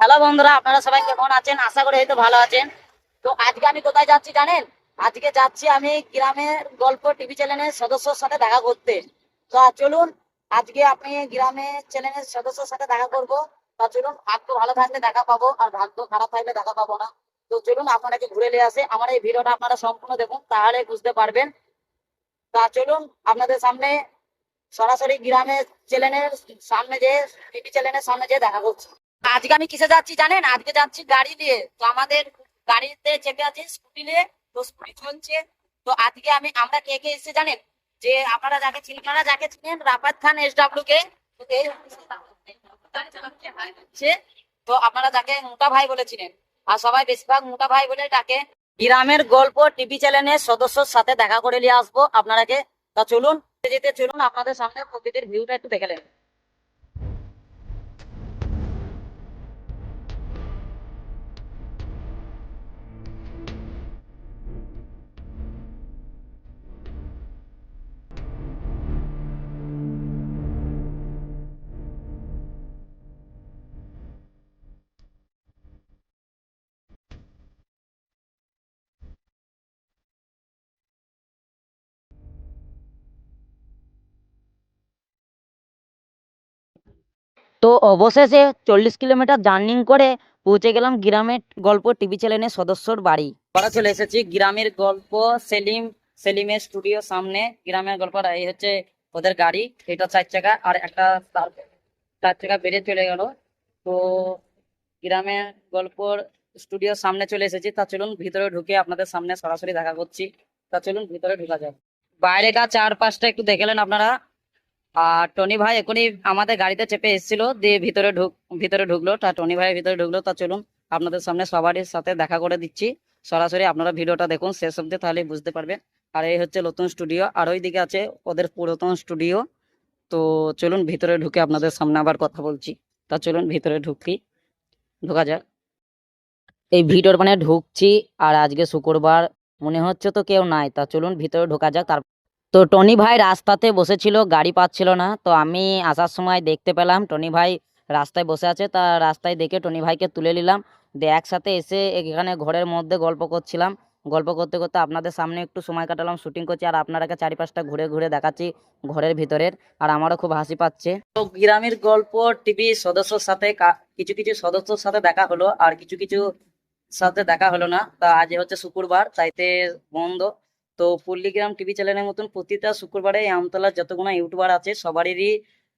Hello বন্ধুরা, আপনারা সবাই কেমন আছেন? আশা করি হয়তো ভালো আছেন। তো আজকে আমি কোথায় যাচ্ছি জানেন? আজকে যাচ্ছি আমি গ্রামের গল্প টিভি চ্যানেলের সদস্যর সাথে দেখা করতে। তো চলুন, আজকে আপনি গ্রামের চ্যানেলের সদস্যর সাথে দেখা করব। তা চলুন ভাগ্য ভালো থাকলে দেখা পাবো, আর ভাগ্য খারাপ থাকলে দেখা পাবো না। তো চলুন আপনাকে ঘুরে নিয়ে আসে। আমার এই ভিডিওটা আপনারা সম্পূর্ণ দেখুন, তাহলে বুঝতে পারবেন। তা চলুন, আপনাদের সামনে সরাসরি গ্রামের চ্যানেলের সামনে যে, টিভি চ্যানেলের সামনে যে দেখা করছি। আজকে আমি কিসে যাচ্ছি জানেন? আজকে যাচ্ছি গাড়ি নিয়ে তো আমাদের গাড়িতে চেপে আছি স্কুটি নিয়ে, তো স্কুটি চলছে। তো আজকে আমি, আমরা কে কে এসেছি জানেন? যে আপনারা যাকে চিনেন যাকে চিনেন, Rafat Khan S W K তো আপনারা যাকে মোটা ভাই বলেছিলেন আর সবাই বেশিরভাগ মোটা ভাই বলে ডাকে গ্রামের গল্প টিভি চ্যানেলের সদস্যর সাথে দেখা করে নিয়ে আসব আপনারাকে। তা চলুন, যেতে চলুন, আপনাদের সামনে প্রকৃতির ভিউটা একটু দেখে নেন। তো অবশেষে চল্লিশ কিলোমিটার জার্নিং করে পৌঁছে গেলাম গ্রামের গল্প টিভি চ্যানেলের সদস্যর বাড়ি। আমরা চলে এসেছি গ্রামের গল্প সেলিম, সেলিমের স্টুডিও সামনে। গ্রামের গল্প এই হচ্ছে ওদের গাড়ি, এটা চার চাকা আর একটা চার- চাকা বেরিয়ে চলে গেল। তো গ্রামের গল্পর স্টুডিওর সামনে চলে এসেছি। তা চলুন ভিতরে ঢুকে আপনাদের সামনে সরাসরি দেখা করছি। তা চলুন ভিতরে ঢুকা যাক। বাইরেকার চারপাশটা একটু দেখলেন আপনারা। আর টনি ভাই এখনই আমাদের গাড়িতে চেপে এসেছিল, দিয়ে ভিতরে ঢুক ভিতরে ঢুকলো। তা টনি ভাই ভিতরে ঢুকলো। তা চলুন, আপনাদের সামনে সবারই সাথে দেখা করে দিচ্ছি। সরাসরি আপনারা ভিডিওটা দেখুন, শেষ অব্দি তাহলে বুঝতে পারবেন। আর এই হচ্ছে নতুন স্টুডিও, আর ওই দিকে আছে ওদের পুরাতন স্টুডিও। তো চলুন, ভিতরে ঢুকে আপনাদের সামনে আবার কথা বলছি। তা চলুন, ভিতরে ঢুকি। ঢোকা যাক। এই ভিডিওর মানে ঢুকছি, আর আজকে শুক্রবার, মনে হচ্ছে তো কেউ নাই। তা চলুন, ভিতরে ঢোকা যাক তার তো টনি ভাই রাস্তাতে বসেছিল, গাড়ি পাচ্ছিল না। তো আমি আসার সময় দেখতে পেলাম, টনি ভাই রাস্তায় বসে আছে। তা রাস্তায় দেখে টনি ভাইকে তুলে নিলাম। দিয়ে একসাথে এসে এখানে ঘরের মধ্যে গল্প করছিলাম। গল্প করতে করতে আপনাদের সামনে একটু সময় কাটালাম, শুটিং করছি। আর আপনারাকে চারিপাশটা ঘুরে ঘুরে দেখাচ্ছি ঘরের ভিতরের। আর আমারও খুব হাসি পাচ্ছে। তো গ্রামের গল্প, টিভি সদস্যর সাথে কিছু কিছু সদস্যর সাথে দেখা হলো। আর কিছু কিছু সাথে দেখা হলো না। তা আজ হচ্ছে শুক্রবার তাইতে বন্ধ। তো পল্লীগ্রাম টিভি চ্যানেলের মতন প্রতিটা শুক্রবারে আমতলার যতগুলো ইউটিউবার আছে সবারই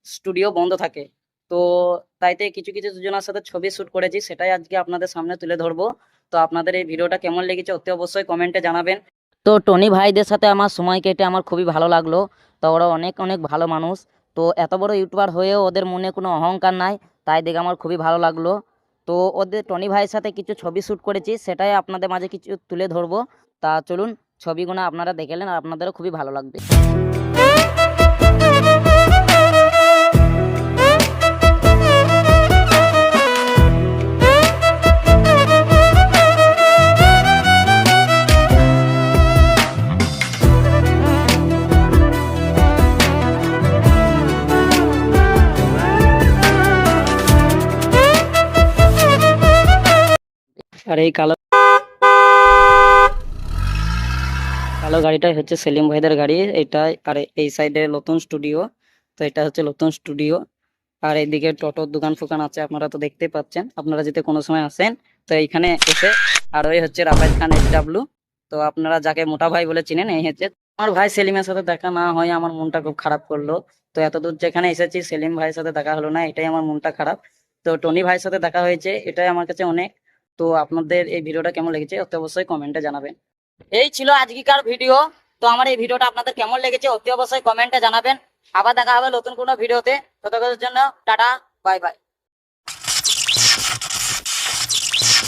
স্টুডিও বন্ধ থাকে। তো তাইতে কিছু কিছু দুজনের সাথে ছবি শ্যুট করেছি, সেটাই আজকে আপনাদের সামনে তুলে ধরবো। তো আপনাদের এই ভিডিওটা কেমন লেগেছে অতি অবশ্যই কমেন্টে জানাবেন। তো টনি ভাইদের সাথে আমার সময় কেটে আমার খুবই ভালো লাগল। তো ওরা অনেক অনেক ভালো মানুষ। তো এত বড় ইউটিউবার হয়েও ওদের মনে কোনো অহংকার নাই, তাই দেখে আমার খুবই ভালো লাগল। তো ওদের টনি ভাইয়ের সাথে কিছু ছবি শ্যুট করেছি, সেটাই আপনাদের মাঝে কিছু তুলে ধরবো। তা চলুন ছবিগুলো আপনারা দেখেলেন আর আপনাদেরও খুবই ভালো লাগবে। আর এই কালো কালো গাড়িটাই হচ্ছে সেলিম ভাইদের গাড়ি। এটাই আর এই সাইডে নতুন স্টুডিও তো এটা হচ্ছে নতুন স্টুডিও আর এইদিকে টোটোর দোকান ফোকান আছে, আপনারা তো দেখতে পাচ্ছেন। আপনারা যদি কোনো সময় আসেন, তো এইখানে এসে আর ওই হচ্ছে রাফাইল খান এইচ ডাব্লু তো আপনারা যাকে মোটা ভাই বলে চিনেন, এই হচ্ছে আমার ভাই সেলিমের সাথে দেখা না হয়, আমার মনটা খুব খারাপ করল। তো এতদূর যেখানে এসেছি, সেলিম ভাইয়ের সাথে দেখা হলো না, এটাই আমার মনটা খারাপ। তো টনি ভাইয়ের সাথে দেখা হয়েছে, এটাই আমার কাছে অনেক। তো আপনাদের এই ভিডিওটা কেমন লেগেছে, অতি অবশ্যই কমেন্টে জানাবেন। এই ছিল আজকেকার ভিডিও। তো আমার এই ভিডিওটা আপনাদের কেমন লেগেছে অতি অবশ্যই কমেন্টে জানাবেন। আবার দেখা হবে নতুন কোনো ভিডিওতে। ততক্ষণের জন্য টাটা, বাই বাই।